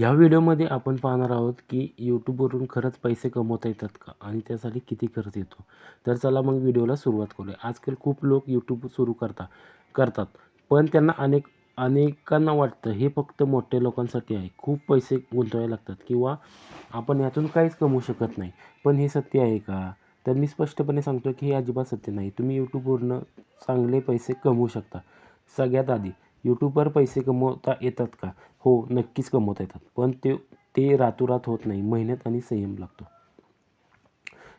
ह्या व्हिडिओमध्ये आपण पाहणार आहोत की यूट्यूबवरून खरंच पैसे कमवता येतात का? आणि त्यासाठी किती खर्च येतो? तर चला मग व्हिडिओला सुरुवात करूया. आजकाल खूप लोक यूट्यूब सुरू करता करतात. पण त्यांना अनेक अनेकांना वाटतं हे फक्त मोठ्या लोकांसाठी आहे. खूप पैसे गुंतवावे लागतात किंवा आपण यातून काहीच कमवू शकत नाही. पण हे सत्य आहे का? तर मी स्पष्टपणे सांगतो की हे अजिबात सत्य नाही. तुम्ही यूट्यूबवरनं चांगले पैसे कमवू शकता. सगळ्यात आधी. यूट्यूबवर पैसे कमवता येतात का? हो नक्कीच कमवता येतात. पण ते ते रातोरात होत नाही. मेहनत आणि संयम लागतो.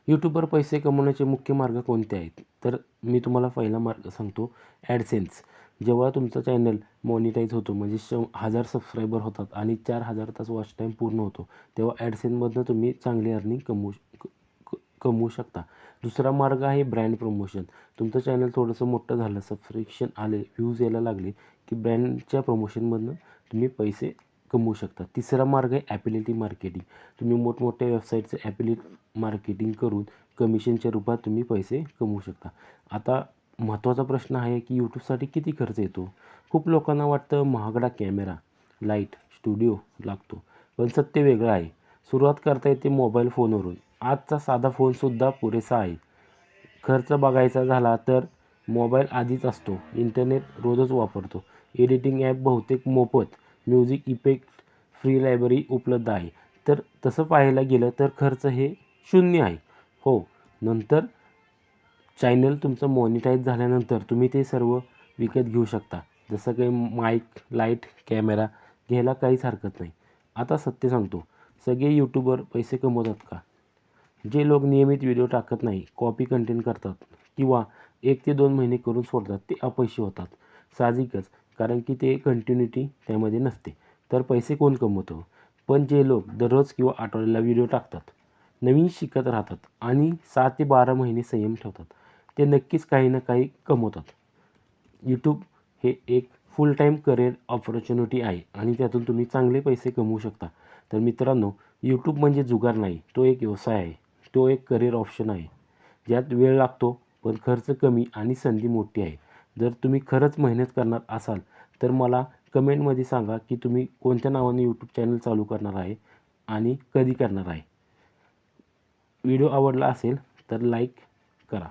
यूट्यूबवर पैसे कमवण्याचे मुख्य मार्ग कोणते आहेत? तर मी तुम्हाला पहिला मार्ग सांगतो. ॲडसेन्स जेव्हा तुमचं चॅनल मॉनिटाईज होतो म्हणजे श हजार सबस्क्रायबर होतात आणि चार हजार तास वॉच टाईम पूर्ण होतो तेव्हा ॲडसेन्समधनं तुम्ही चांगली अर्निंग कमवू कमवू शकता. दुसरा मार्ग आहे ब्रँड प्रमोशन तुमचं चॅनल थोडंसं मोठं झालं सबस्क्रिप्शन आले व्ह्यूज यायला लागले की ब्रँडच्या प्रमोशनमधनं तुम्ही पैसे कमवू शकता. तिसरा मार्ग आहे ॲपिलिटी मार्केटिंग तुम्ही मोठमोठ्या वेबसाईटचं ॲपिलिट मार्केटिंग करून कमिशनच्या रूपात तुम्ही पैसे कमवू शकता. आता महत्त्वाचा प्रश्न आहे की यूट्यूबसाठी किती खर्च येतो? खूप लोकांना वाटतं महागडा कॅमेरा लाइट स्टुडिओ लागतो. पण सत्य वेगळं आहे. सुरुवात करता येते मोबाईल फोनवरून आजचा साधा फोनसुद्धा पुरेसा आहे. खर्च बघायचा झाला तर मोबाईल आधीच असतो. इंटरनेट रोजच वापरतो. एडिटिंग ॲप बहुतेक मोफत म्युझिक इफेक्ट फ्री लायब्ररी उपलब्ध आहे. तर तसं पाहायला गेलं तर खर्च हे शून्य आहे. हो नंतर चॅनल तुमचं मॉनिटाईज झाल्यानंतर तुम्ही ते सर्व विकत घेऊ शकता. जसं काही माईक लाइट कॅमेरा घ्यायला काहीच हरकत नाही. आता सत्य सांगतो. सगळे यूट्यूबर पैसे कमवतात का? जे लोक नियमित व्हिडिओ टाकत नाही कॉपी कंटेंट करतात किंवा एक ते दोन महिने करून सोडतात ते अपयशी होतात. साहजिकच कारण की ते कंटिन्युटी त्यामध्ये नसते. तर पैसे कोण कमवतो? पण जे लोक दररोज किंवा आठवड्याला व्हिडिओ टाकतात नवीन शिकत राहतात आणि सहा ते बारा महिने संयम ठेवतात ते नक्कीच काही ना काही कमवतात. यूट्यूब हे एक फुल टाईम करिअर ऑपॉर्च्युनिटी आहे आणि त्यातून तुम्ही चांगले पैसे कमवू शकता. तर मित्रांनो यूट्यूब म्हणजे जुगार नाही तो एक व्यवसाय आहे. तो एक करिअर ऑप्शन आहे. ज्यात वेळ लागतो पण खर्च कमी आणि संधी मोठी आहे. जर तुम्ही खरंच मेहनत करणार असाल तर मला कमेंटमध्ये सांगा की तुम्ही कोणत्या नावाने यूट्यूब चॅनल चालू करणार आहे आणि कधी करणार आहे. व्हिडिओ आवडला असेल तर लाईक करा.